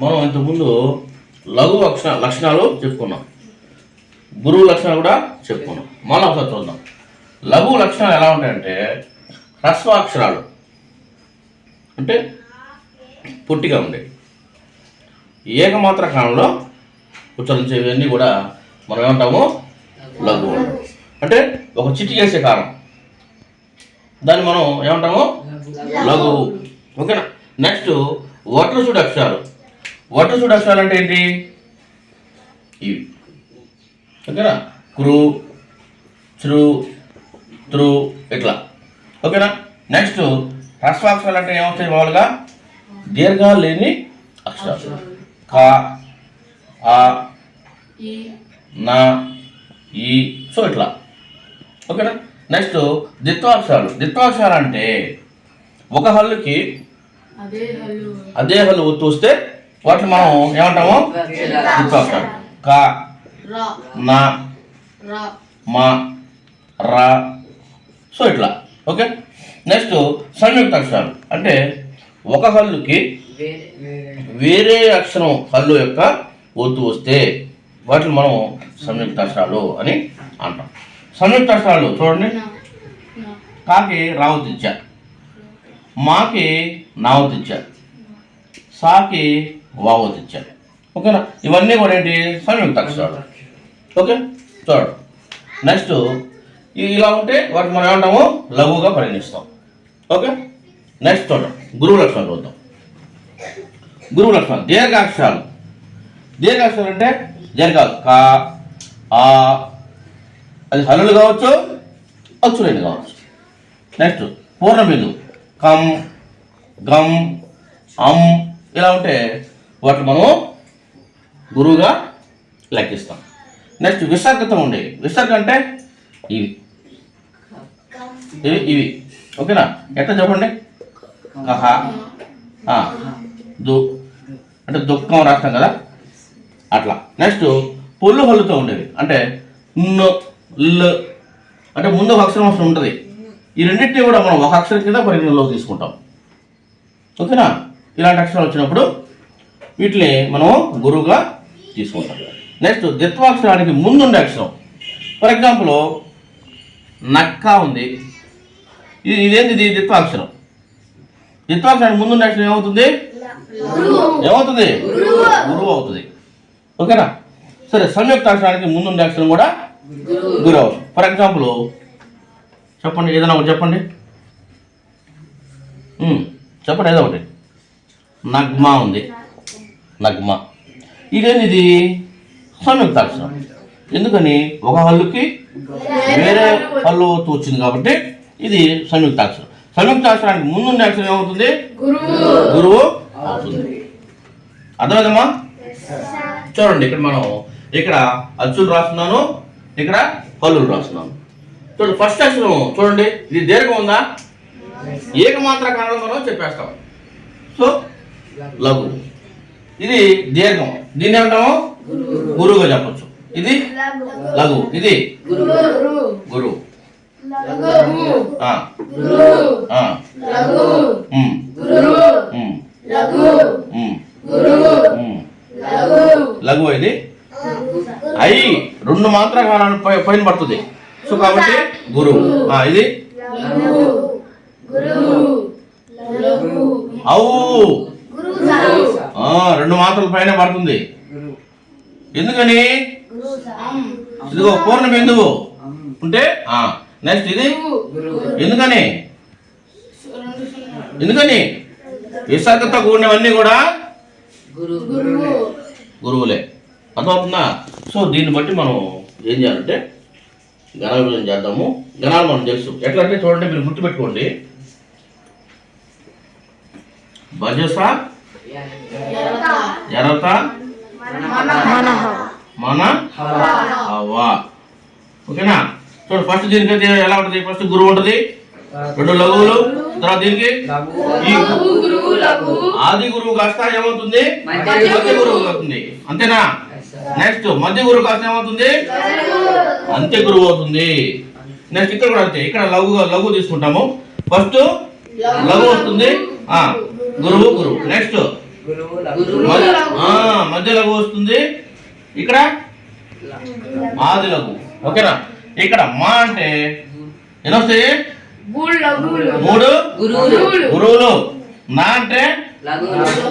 మనం ఇంతకుముందు లఘు లక్షణ లక్షణాలు చెప్పుకున్నాం. గురువు లక్షణాలు కూడా చెప్పుకున్నాం. మళ్ళీ ఒకసారి చూద్దాం లఘు లక్షణాలు ఎలా ఉంటాయంటే హ్రస్వాక్షరాలు. అంటే పొట్టిగా ఉండేవి ఏకమాత్ర కాలంలో ఉచ్చరించేవన్నీ కూడా మనం ఏమంటాము? లఘు అంటాం. అంటే ఒక చిట్టి చేసే కాలం. దాన్ని మనం ఏమంటాము? లఘు. ఓకేనా? నెక్స్ట్ వట్ల చూడు అక్షరాలు. వట్ల చూడు అక్షరాలు అంటే ఏంటి? ఇవి. ఓకేనా? కురు చురు త్రు ఇట్లా. ఓకేనా? నెక్స్ట్ హ్రస్వాక్షరాలు అంటే ఏమొస్తాయి మామూలుగా? దీర్ఘాలు లేని అక్షరాలు. క ఆ నా ఈ. సో ఇట్లా. ఓకేనా? నెక్స్ట్ దిత్వాక్షరాలు. దిత్వాక్షరాలు అంటే ఒక హల్లుకి అదే హల్లు. ఒత్తు వస్తే వాటిని మనం ఏమంటాము? దిత్వాక్షరాలు క రా. నా రా. మా రా. సో ఇట్లా. ఓకే? నెక్స్ట్ సంయుక్త అక్షరాలు. అంటే ఒక హల్లుకి వేరే అక్షరం హల్లు యొక్క ఒత్తు వస్తే వాటిని మనం సంయుక్త అక్షరాలు అని అంటాం. సంయుక్త అక్షరాలు చూడండి. కాకి రావతి ఇచ్చారు మాకి నావతి ఇచ్చారు సాకి వావతి ఇచ్చారు ఓకేనా? ఇవన్నీ కూడా ఏంటి? సంయుక్త అక్షరాలు. ఓకే? చూడండి. నెక్స్ట్ ఇలా ఉంటే వాటిని మనం ఏమంటాము? లఘువుగా పరిగణిస్తాం. ఓకే? నెక్స్ట్ చూడండి. గురువు లక్షణాలు చూద్దాం. గురువు లక్షణాలు. దీర్ఘాక్షరాలు. దీర్ఘాక్షరాలు అంటే దీర్ఘాలు. కా ఆ అది హల్లులు కావచ్చు అచ్చులేని కావచ్చు. నెక్స్ట్ పూర్ణ కమ్ కం గం అం ఇలా ఉంటే వాటిని మనం గురువుగా లెక్కిస్తాం. నెక్స్ట్ విసర్గతం ఉండేవి విసర్గ అంటే ఇవి. ఇవి ఇవి. ఓకేనా? ఎట్లా చెప్పండి? కహ దు అంటే దుఃఖం రాస్తాం కదా? అట్లా. నెక్స్ట్ పొల్లు హల్లుతో ఉండేవి. అంటే న్ ల్ అంటే ముందు అక్షరం అసలు ఉంటుంది. ఈ రెండింటిని కూడా మనం ఒక అక్షరం కింద పరిగణలోకి తీసుకుంటాం. ఓకేనా? ఇలాంటి అక్షరాలు వచ్చినప్పుడు వీటిని మనం గురువుగా తీసుకుంటాం. నెక్స్ట్ ద్విత్వాక్షరానికి ముందుండే అక్షరం. ఫర్ ఎగ్జాంపుల్ నక్క ఉంది. ఇది ఇదేంది ఇది? ద్విత్వాక్షరం. ద్విత్వాక్షరానికి ముందుండే అక్షరం ఏమవుతుంది? ఏమవుతుంది? గురువు అవుతుంది. ఓకేనా? సరే సంయుక్త అక్షరానికి ముందుండే అక్షరం కూడా గురువు అవుతుంది. ఫర్ ఎగ్జాంపుల్ చెప్పండి ఏదైనా ఒకటి చెప్పండి. చెప్పండి ఏదో ఒకటి. నగ్మా ఉంది. నగ్మ. ఇదేంది ఇది సంయుక్త అక్షరం ఎందుకని? ఒక హల్లుకి వేరే హల్లు వచ్చింది కాబట్టి ఇది సంయుక్త అక్షరం సంయుక్త అక్షరానికి ముందుండే అక్షరం ఏమవుతుంది? గురువు అవుతుంది. అర్థమైందమ్మా? చూడండి ఇక్కడ మనం ఇక్కడ అచ్చులు రాస్తున్నాను ఇక్కడ హల్లులు రాస్తున్నాను. చూడండి ఫస్ట్ అక్షరం చూడండి ఇది దీర్ఘం ఉందా? ఏకమాత్ర కారణం మనం చెప్పేస్తాం. సో లఘు. ఇది దీర్ఘం. దీన్ని ఏమంటాము? గురువుగా చెప్పొచ్చు. ఇది? లఘు. ఇది? గురువు లఘు ఇది? అయి రెండు మాత్ర పై- పైన పడుతుంది. సో కాబట్టి గురువు ఆ, ఇది? లఘు. గురువు లఘు. అవు రెండు మాత్రల పైన పడుతుంది. ఎందుకని? ఇదిగో పూర్ణ బిందువు ఉంటే ఆ నెక్స్ట్ ఇది? ఎందుకని రెండు సున్నా ఎందుకని? విశాఖతో కూడినవన్నీ కూడా గురువు. గురువులే. అర్థమవుతుందా? సో దీన్ని బట్టి మనం ఏం చేయాలంటే గణ విభజన చేద్దాము. గణాలు మనం తెలుసు. ఎట్లా అంటే చూడండి మీరు గుర్తుపెట్టుకోండి. భజస ఎరత మనః హవా. ఓకేనా? చూడండి ఫస్ట్ దీనికి ఎలా ఉంటుంది? ఫస్ట్ గురువు ఉంటుంది. రెండు లఘువులు. తర్వాత దీనికి ఆది గురువు కాస్త ఏమవుతుంది? మధ్య మధ్య గురువు అవుతుంది. అంతేనా? నెక్స్ట్ మధ్య గురువు కాస్త ఏమవుతుంది? అంత్య గురువు అవుతుంది. నెక్స్ట్ ఇక్కడ కూడా అంతే. ఇక్కడ లఘు లఘు తీసుకుంటాము. ఫస్ట్ లఘు వస్తుంది. ఆ గురువు గురువు. నెక్స్ట్ మధ్య లఘు వస్తుంది. ఇక్కడ? ఆది లఘు. ఓకేనా? ఇక్కడ మా అంటే ఎన్ని వస్తాయి? మూడు గురువులు. గురువులు. నా అంటే లఘు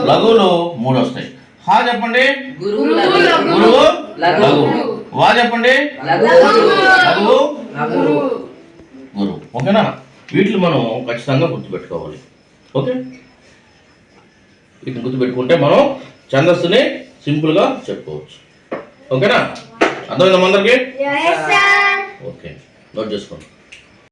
లఘువులు. మూడు వస్తాయి. హా చెప్పండి. గురువు. లఘు వా చెప్పండి? గురువు ఓకేనా వీటిని మనం ఖచ్చితంగా గుర్తుపెట్టుకోవాలి. ఓకే? వీటిని గుర్తుపెట్టుకుంటే మనం ఛందస్సుని సింపుల్గా చెప్పుకోవచ్చు. ఓకేనా? అర్థమైందా అందరికి ఓకే. నోట్ చేసుకోండి.